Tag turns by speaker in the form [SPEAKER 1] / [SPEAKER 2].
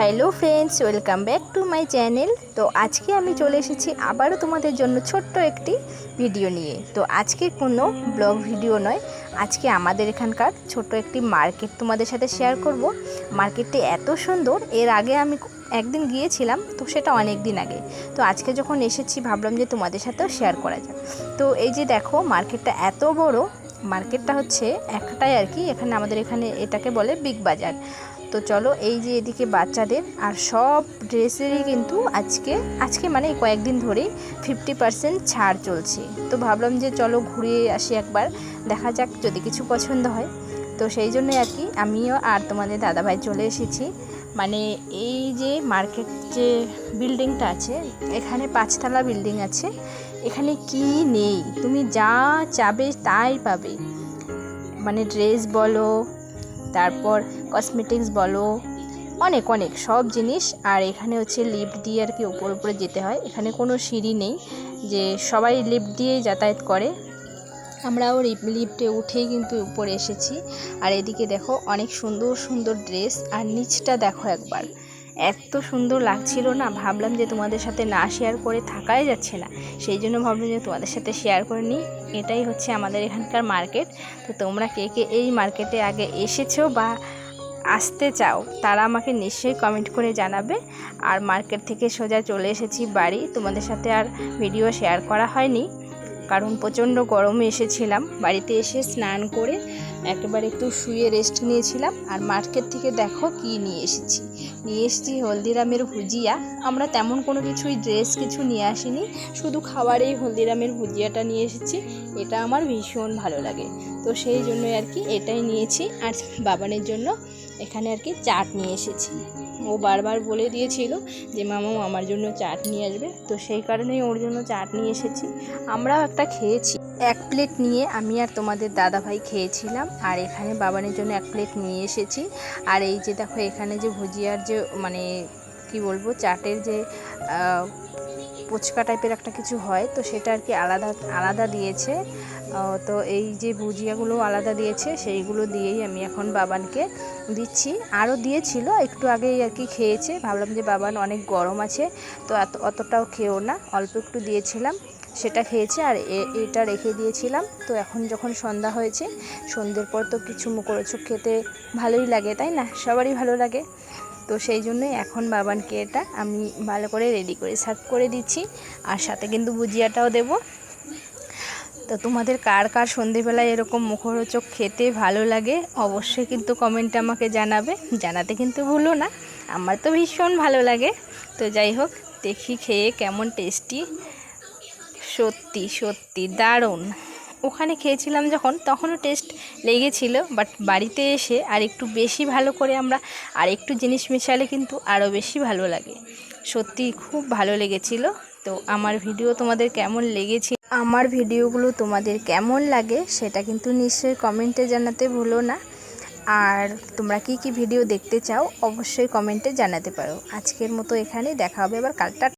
[SPEAKER 1] Hello friends, welcome back to my channel. তো আজকে আমি চলে এসেছি আবারও তোমাদের জন্য ছোট্ট একটি ভিডিও নিয়ে। তো আজকে কোনো ব্লগ ভিডিও নয়, আজকে আমাদের এখানকার ছোট্ট একটি মার্কেট তোমাদের সাথে শেয়ার করব। মার্কেটটি এত সুন্দর, এর আগে আমি একদিন গিয়েছিলাম, তো সেটা অনেক দিন আগে। তো আজকে যখন এসেছি, ভাবলাম যে তোমাদের সাথেও শেয়ার করা যাক। তো এই যে দেখো, মার্কেটটা এত বড়, মার্কেটটা হচ্ছে একটাই আর কি, এখানে আমাদের এখানে এটাকে বলে বিগ বাজার। তো চলো এই যে এদিকে বাচ্চাদের, আর সব ড্রেসেরই কিন্তু আজকে আজকে মানে কয়েকদিন ধরেই ফিফটি পার্সেন্ট ছাড় চলছে। তো ভাবলাম যে চলো ঘুরে আসি একবার, দেখা যাক যদি কিছু পছন্দ হয়। তো সেই জন্য আর কি, আমিও আর তোমাদের দাদাভাই চলে এসেছি। মানে এই যে মার্কেট যে বিল্ডিংটা আছে, এখানে পাঁচতলা বিল্ডিং আছে, এখানে কি নেই? তুমি যা চাবে তাই পাবে। মানে ড্রেস বলো তারপর কসমেটিক্স বলো, অনেক অনেক সব জিনিস। আর এখানে হচ্ছে লিফট দিয়ে আর কি উপর উপরে যেতে হয়। এখানে কোনো সিঁড়ি নেই, যে সবাই লিফট দিয়েই যাতায়াত করে। আমরাও লিফটে উঠেই কিন্তু উপরে এসেছি। আর এদিকে দেখো, অনেক সুন্দর সুন্দর ড্রেস আর নিচটা দেখো একবার। এত সুন্দর লাগছিল না? ভাবলাম যে তোমাদের সাথে না শেয়ার করে থাকাই যাচ্ছে না। সেই জন্য ভাবলাম যে তোমাদের সাথে শেয়ার করে নিই। এটাই হচ্ছে আমাদের এখানকার মার্কেট তো তোমরা কে কে এই মার্কেটে আগে এসেছ বা আসতে চাও, তারা আমাকে নিশ্চয়ই কমেন্ট করে জানাবে। আর মার্কেট থেকে সোজা চলে এসেছি বাড়ি। তোমাদের সাথে আর ভিডিও শেয়ার করা হয়নি। কারণ প্রচণ্ড গরমে এসেছিলাম। বাড়িতে এসে স্নান করে একেবারে একটু শুয়ে রেস্ট নিয়েছিলাম। আর মার্কেট থেকে দেখো কি নিয়ে এসেছি। নিয়ে এসেছি হলদিরামের ভুজিয়া। আমরা তেমন কোনো কিছুই ড্রেস কিছু নিয়ে আসিনি। শুধু খাবারেই হলদিরামের ভুজিয়াটা নিয়ে এসেছি। এটা আমার ভীষণ ভালো লাগে। তো সেই জন্যই আর কি এটাই নিয়েছি। আর বাবানের জন্য এখানে আর কি চাট নিয়ে এসেছি। ও বারবার বলে দিয়েছিল যে, মামা আমার জন্য চাট নিয়ে আসবে। তো সেই কারণেই ওর জন্য চাট নিয়ে এসেছি। আমরাও একটা খেয়েছি। এক প্লেট নিয়ে আমি আর তোমাদের দাদা ভাই খেয়েছিলাম। আর এখানে বাবানের জন্য এক প্লেট নিয়ে এসেছি। আর এই যে দেখো, এখানে যে ভুজিয়ার যে মানে কি বলব, চাটের যে ফুচকা টাইপের একটা কিছু হয়, তো সেটা আর কি আলাদা আলাদা দিয়েছে। তো এই যে ভুজিয়াগুলো আলাদা দিয়েছে, সেইগুলো দিয়েই আমি এখন বাবানকে দিচ্ছি। আরও দিয়েছিল, একটু আগেই আর কি খেয়েছে। ভাবলাম যে বাবান অনেক গরম আছে, তো এত, অতটাও খেয়েও না, অল্প একটু দিয়েছিলাম, সেটা খেয়েছে আর এটা রেখে দিয়েছিলাম। তো এখন যখন সন্ধ্যা হয়েছে, সন্ধ্যের পর তো কিছু মুখরোচক খেতে ভালোই লাগে, তাই না? সবারই ভালো লাগে। তো সেই জন্যই এখন বাবানকে এটা আমি ভালো করে রেডি করে সার্ভ করে দিচ্ছি। আর সাথে কিন্তু ভুজিয়াটাও দেবো। তো তোমাদের কার কার সন্ধেবেলায় এরকম মুখরোচক খেতে ভালো লাগে অবশ্যই কিন্তু কমেন্টে আমাকে জানাবে। জানাতে কিন্তু ভুলো না, আমার তো ভীষণ ভালো লাগে। তো যাই হোক, দেখি খেয়ে কেমন টেস্টি সত্যি সত্যি দারুণ। ওখানে খেয়েছিলাম যখন, তখনও টেস্ট লেগেছিল বাট বাড়িতে এসে আর একটু বেশি ভালো করে আমরা আর একটু জিনিস মেশালে কিন্তু আরও বেশি ভালো লাগে। সত্যি খুব ভালো লেগেছিল। তো আমার ভিডিও তোমাদের কেমন লেগেছে, আমার ভিডিওগুলো তোমাদের কেমন লাগে সেটা কিন্তু নিশ্চয়ই কমেন্টে জানাতে ভুলো না। আর তোমরা কি কি ভিডিও দেখতে চাও, অবশ্যই কমেন্টে জানাতে পারো। আজকের মতো এখানেই দেখা হবে এবার কালটা